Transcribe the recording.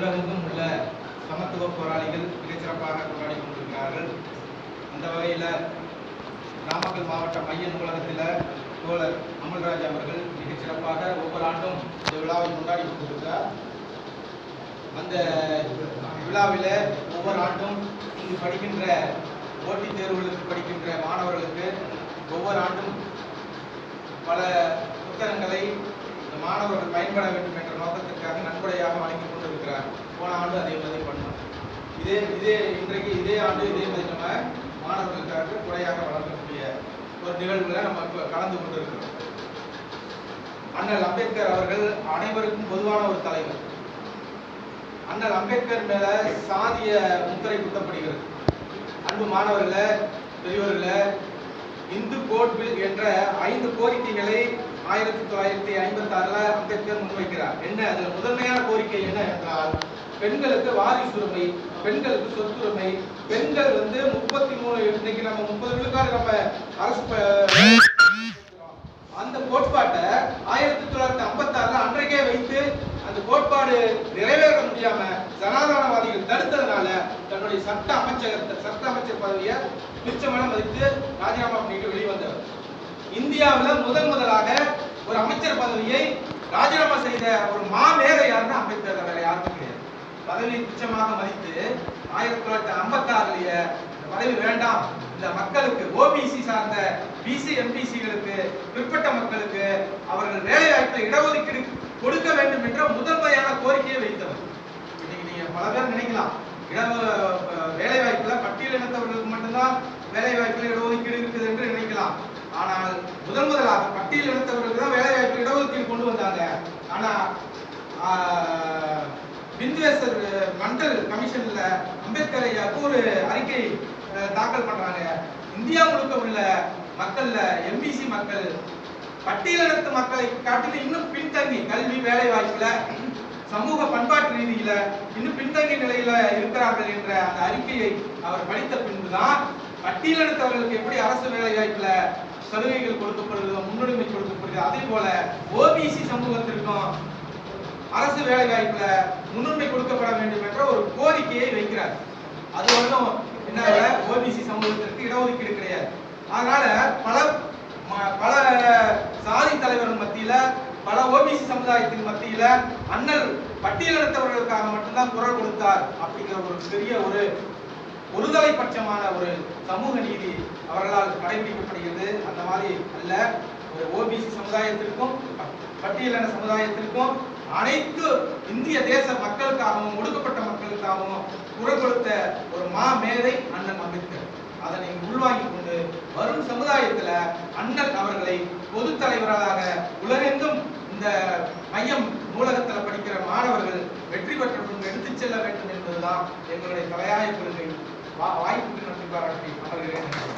உலகெங்கும் உள்ள சமத்துவ போராளிகள் மிகச்சிறப்பாக கொண்டாடி கொண்டிருக்கிறார்கள். அந்த வகையில் நாமக்கல் மாவட்ட மைய நூலகத்தில் தோழர் அமல்ராஜ் அவர்கள் மிகச்சிறப்பாக ஒவ்வொரு ஆண்டும் இந்த விழாவை கொண்டாடி கொண்டிருக்கிறார். அந்த விழாவில் ஒவ்வொரு ஆண்டும் இங்கு படிக்கின்ற போட்டித் தேர்வுகளுக்கு படிக்கின்ற மாணவர்களுக்கு ஒவ்வொரு ஆண்டும் பல புத்தகங்களை மாணவர்கள் பயன்பட வேண்டும் என்ற நோக்கத்திற்காக நன்கொடையாக வழங்கி பண்ணியிருக்காங்க போன ஆண்டு அதே மாதிரி பண்ணோம். இதே இதே இன்றைக்கு இதே ஆண்டு இதே மாதிரி நம்ம மாணவர்களுக்காக குறையாக வளர்க்கக்கூடிய ஒரு நிகழ்வுல நம்ம கலந்து கொண்டிருக்கிறோம். அண்ணல் அம்பேத்கர் அவர்கள் அனைவருக்கும் பொதுவான ஒரு தலைவர். அண்ணல் அம்பேத்கர் மேல சாதிய முத்திரை குத்தப்படுகிறது. அன்பு மாணவர்களே பெரியவர்களே இந்து கோட் பில் என்ற ஐந்து கோரிக்கைகளை ஆயிரத்தி தொள்ளாயிரத்தி ஐம்பத்தி ஆறுல அம்பேத்கர் முன்வைக்கிறார் என்ன? அதுல முதன்மையான கோரிக்கை என்ன என்றால் பெண்களுக்கு வாரிசுரிமை பெண்களுக்கு சொத்துரிமை பெண்கள் வந்து முப்பத்தி மூணு இன்னைக்கு நம்ம முப்பது விழுக்காடு நம்ம அரசு அந்த கோட்பாட்டை ஆயிரத்தி தொள்ளாயிரத்தி ஐம்பத்தி ஆறுல அன்றைக்கே வைத்து அந்த கோட்பாடு நிறைவேற முடியாம ஜனாதாரவாதிகள் தடுத்ததுனால தன்னுடைய சட்ட அமைச்சகத்தை சட்ட அமைச்சர் பதவியை மிச்சமான மதித்து ராஜினாமா பண்ணிட்டு வெளிவந்தவர் இந்தியாவில் முதன் முதலாக ஒரு அமைச்சர் பதவியை ராஜினாமா செய்த ஒரு மாமேதை யாருன்னா அம்பேத்கர் வேற யாருக்கும் கிடையாது. பதவி துச்சமாக மதித்து ஆயிரத்தி தொள்ளாயிரத்தி ஐம்பத்தி ஆறுலய பதவி வேண்டாம். இந்த மக்களுக்கு ஓபிசி சார்ந்த பிசி எம்பிசிகளுக்கு பிற்பட்ட மக்களுக்கு அவர்கள் வேலை வாய்ப்பில் இடஒதுக்கீடு கொடுக்க வேண்டும் என்ற முதன்மையான கோரிக்கையை வைத்தவர். இன்னைக்கு நீங்க பல பேர் நினைக்கலாம். இட வேலை வாய்ப்புல பட்டியலினத்தவர்களுக்கு மட்டும்தான் வேலை வாய்ப்பில் இடஒதுக்கீடு இருக்குது என்று நினைக்கலாம். ஆனால் முதன் முதலாக பட்டியலினத்தவர்கள் தான் வேலை வாய்ப்பில் இடஒதுக்கீடு கொண்டு வந்தாங்க ஆனா ஆஹ், பிந்துவேசர் மண்டல் கமிஷன்ல அம்பேத்கர் ஐயாவுக்கு ஒரு அறிக்கை தாக்கல் பண்றாங்க. இந்தியா முழுக்க உள்ள மக்கள்ல எம்பிசி மக்கள் பட்டியலினத்து மக்களை காட்டிலும் இன்னும் பின்தங்கி கல்வி வேலை வாய்ப்புல சமூக பண்பாட்டு ரீதியில இன்னும் பின்தங்கிய நிலையில இருக்கிறார்கள் என்ற அந்த அறிக்கையை அவர் படித்த பின்புதான் பட்டியலினத்தவர்களுக்கு எப்படி அரசு வேலை வாய்ப்புல சலுகைகள் கொடுக்கப்படுகிறதோ முன்னுரிமை கொடுக்கப்படுது அதே போல ஓபிசி சமூகத்திற்கும் அரசு வேலை வாய்ப்புல முன்னுரிமை கொடுக்கப்பட வேண்டும் என்ற ஒரு கோரிக்கையை வைக்கிறார். அது ஒன்றும் என்ன ஓபிசி சமூகத்திற்கு இடஒதுக்கீடு கிடையாது. அதனால பல ம- பல சாதி தலைவர்கள் மத்தியில பல ஓபிசி சமுதாயத்தின் மத்தியில அண்ணல் பட்டியலினத்தவர்களுக்காக மட்டும்தான் குரல் கொடுத்தார் அப்படிங்கிற ஒரு பெரிய ஒரு ஒருதலை பட்சமான ஒரு சமூக நீதி அவர்களால் கடைபிடிக்கப்படுகிறது. அந்த மாதிரி அல்ல. ஒரு ஓபிசி சமுதாயத்திற்கும் பட்டியலின சமுதாயத்திற்கும் அனைத்து இந்திய தேச மக்களுக்காகவும் ஒடுக்கப்பட்ட மக்களுக்காகவும் குரல் கொடுத்த ஒரு மா மேதை அண்ணன் அம்பேத்கர். அதனை உள்வாங்கிக் கொண்டு வரும் சமுதாயத்துல அண்ணன் அவர்களை பொது தலைவராக உலகெங்கும் இந்த மையம் நூலகத்துல படிக்கிற மாணவர்கள் வெற்றி பெற்ற எடுத்துச் செல்ல வேண்டும் என்பதுதான் எங்களுடைய தலையாய கொள்கை. வா- வாய்ப்புக்கு நன்றி பாராட்டி